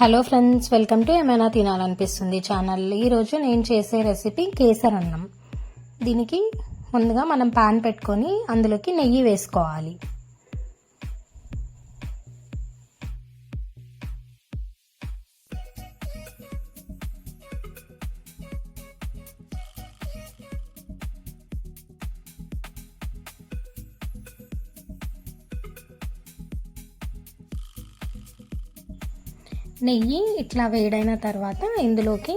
Hello friends welcome to ఏమైనా తినాలనిపిస్తుంది channel ఈరోజు నేను చేసే రెసిపీ కేసర్ అన్నం. దీనికి ముందుగా మనం పాన్ పెట్టుకొని అందులోకి నెయ్యి వేసుకోవాలి. నెయ్యి ఇట్లా వేడైన తర్వాత ఇందులోకి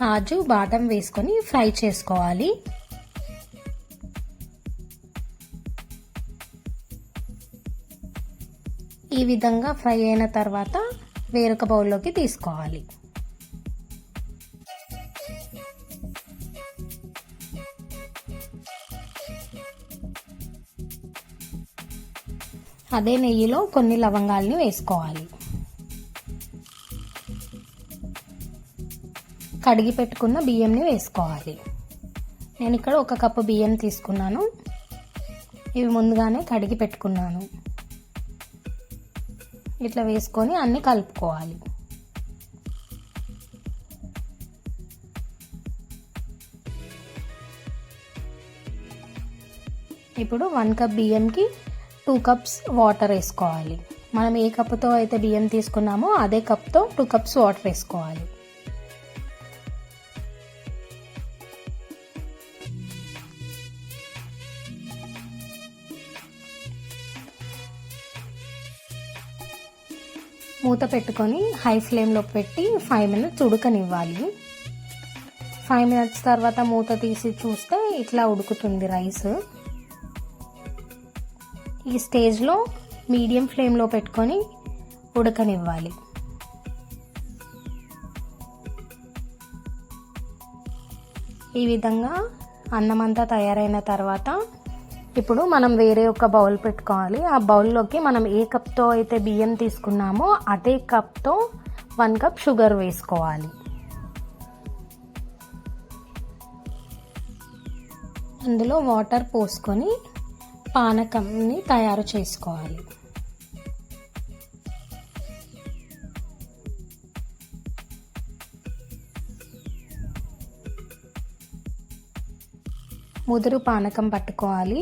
కాజు బాదం వేసుకొని ఫ్రై చేసుకోవాలి. ఈ విధంగా ఫ్రై అయిన తర్వాత వేరొక బౌల్లోకి తీసుకోవాలి. అదే నెయ్యిలో కొన్ని లవంగాల్ని వేసుకోవాలి. కడిగి పెట్టుకున్న బియ్యంని వేసుకోవాలి. నేను ఇక్కడ ఒక కప్పు బియ్యం తీసుకున్నాను. ఇవి ముందుగానే కడిగి పెట్టుకున్నాను. ఇట్లా వేసుకొని అన్నీ కలుపుకోవాలి. ఇప్పుడు వన్ కప్ బియ్యంకి టూ కప్స్ వాటర్ వేసుకోవాలి. మనం ఏ కప్పుతో అయితే బియ్యం తీసుకున్నామో అదే కప్తో టూ కప్స్ వాటర్ వేసుకోవాలి. మూత పెట్టుకొని హై ఫ్లేమ్లో పెట్టి ఫైవ్ మినిట్స్ ఉడకనివ్వాలి. ఫైవ్ మినిట్స్ తర్వాత మూత తీసి చూస్తే ఇట్లా ఉడుకుతుంది రైస్ ఈ స్టేజ్లో మీడియం ఫ్లేమ్లో పెట్టుకొని ఉడకనివ్వాలి. ఈ విధంగా అన్నం అంతా తయారైన తర్వాత ఇప్పుడు మనం వేరే ఒక బౌల్ పెట్టుకోవాలి. ఆ బౌల్లోకి మనం ఏ కప్తో అయితే బియ్యం తీసుకున్నామో అదే కప్తో వన్ కప్ షుగర్ వేసుకోవాలి. అందులో వాటర్ పోసుకొని పానకంని తయారు చేసుకోవాలి. ముదురు పానకం పట్టుకోవాలి.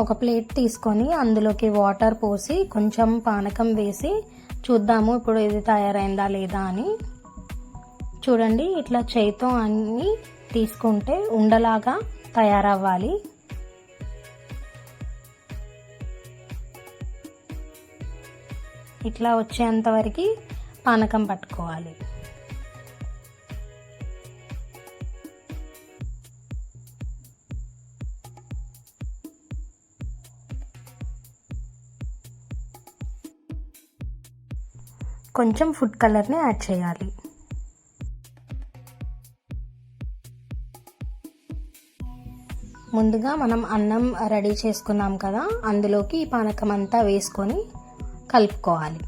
ఒక ప్లేట్ తీసుకొని అందులోకి వాటర్ పోసి కొంచెం పానకం వేసి చూద్దాము ఇప్పుడు ఇది తయారైందా లేదా అని. చూడండి ఇట్లా చేయితో అన్ని తీసుకుంటే ఉండలాగా తయారవ్వాలి. ఇట్లా వచ్చేంత వరకు పానకం పట్టుకోవాలి. కొంచెం ఫుడ్ కలర్ని యాడ్ చేయాలి. ముందుగా మనం అన్నం రెడీ చేసుకున్నాం కదా అందులోకి ఈ పానకం అంతా వేసుకొని కలుపుకోవాలి.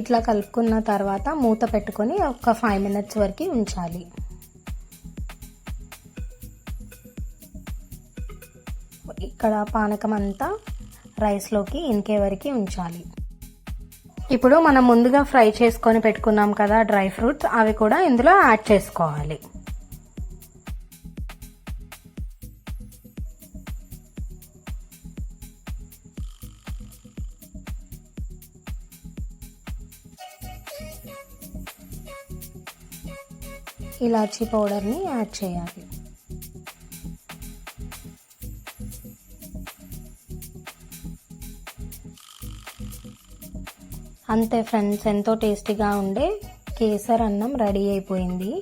ఇట్లా కలుపుకున్న తర్వాత మూత పెట్టుకొని ఒక ఫైవ్ మినిట్స్ వరకు ఉంచాలి. ఇక్కడ పానకం అంతా రైస్లోకి ఇంకే వరకు ఉంచాలి. ఇప్పుడు మనం ముందుగా ఫ్రై చేసుకొని పెట్టుకున్నాం కదా డ్రై ఫ్రూట్స్ అవి కూడా ఇందులో యాడ్ చేసుకోవాలి. ఇలాచీ పౌడర్ని యాడ్ చేయాలి. అంతే ఫ్రెండ్స్ ఎంతో టేస్టీగా ఉండే కేసర్ అన్నం రెడీ అయిపోయింది.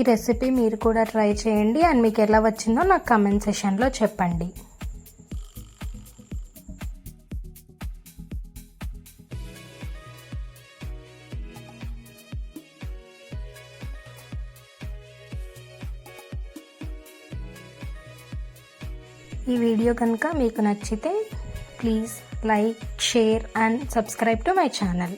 ఈ రెసిపీ మీరు కూడా ట్రై చేయండి. అండ్ మీకు ఎలా వచ్చిందో నాకు కమెంట్ సెషన్లో చెప్పండి. ఈ వీడియో కనుక మీకు నచ్చితే please like share and subscribe to my channel